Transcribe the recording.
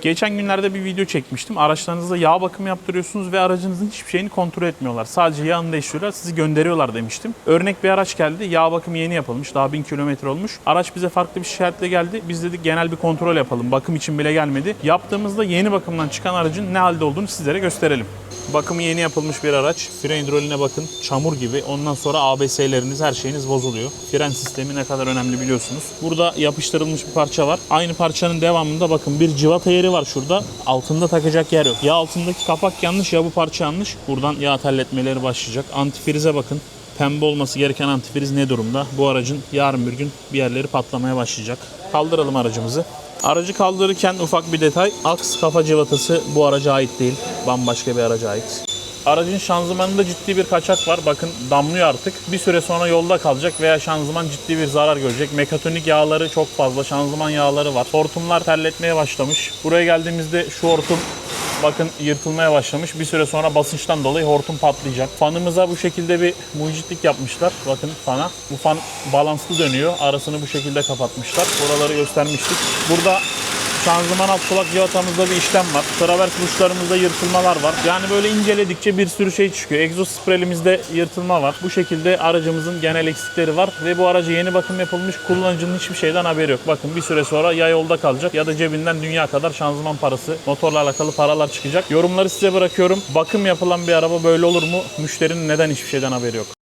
Geçen günlerde bir video çekmiştim. Araçlarınızda yağ bakımı yaptırıyorsunuz ve aracınızın hiçbir şeyini kontrol etmiyorlar. Sadece yağını değiştiriyorlar, sizi gönderiyorlar demiştim. Örnek bir araç geldi. Yağ bakımı yeni yapılmış. Daha 1000 kilometre olmuş. Araç bize farklı bir şikayetle geldi. Biz dedik genel bir kontrol yapalım. Bakım için bile gelmedi. Yaptığımızda yeni bakımdan çıkan aracın ne halde olduğunu sizlere gösterelim. Bakımı yeni yapılmış bir araç. Fren hidroliğine bakın. Çamur gibi. Ondan sonra ABS'leriniz her şeyiniz bozuluyor. Fren sistemi ne kadar önemli biliyorsunuz. Burada yapıştırılmış bir parça var. Aynı parçanın devamında bakın bir civata yeri var şurada. Altında takacak yer yok. Ya altındaki kapak yanlış ya bu parça yanlış. Buradan yağ terletmeleri başlayacak. Antifrize bakın. Pembe olması gereken antifriz ne durumda? Bu aracın yarın bir gün bir yerleri patlamaya başlayacak. Kaldıralım aracımızı. Aracı kaldırırken ufak bir detay. Aks kafa civatası bu araca ait değil. Bambaşka bir araca ait. Aracın şanzımanında ciddi bir kaçak var. Bakın damlıyor artık. Bir süre sonra yolda kalacak veya şanzıman ciddi bir zarar görecek. Mekatronik yağları çok fazla. Şanzıman yağları var. Hortumlar terletmeye başlamış. Buraya geldiğimizde şu hortum bakın yırtılmaya başlamış. Bir süre sonra basınçtan dolayı hortum patlayacak. Fanımıza bu şekilde bir mucitlik yapmışlar. Bakın fana. Bu fan balanslı dönüyor. Arasını bu şekilde kapatmışlar. Buraları göstermiştik. Burada şanzıman alt kulak civatamızda bir işlem var. Travers uçlarımızda yırtılmalar var. Yani böyle inceledikçe bir sürü şey çıkıyor. Egzoz sprelimizde yırtılma var. Bu şekilde aracımızın genel eksikleri var. Ve bu araca yeni bakım yapılmış. Kullanıcının hiçbir şeyden haberi yok. Bakın bir süre sonra ya yolda kalacak ya da cebinden dünya kadar şanzıman parası, motorla alakalı paralar çıkacak. Yorumları size bırakıyorum. Bakım yapılan bir araba böyle olur mu? Müşterinin neden hiçbir şeyden haberi yok?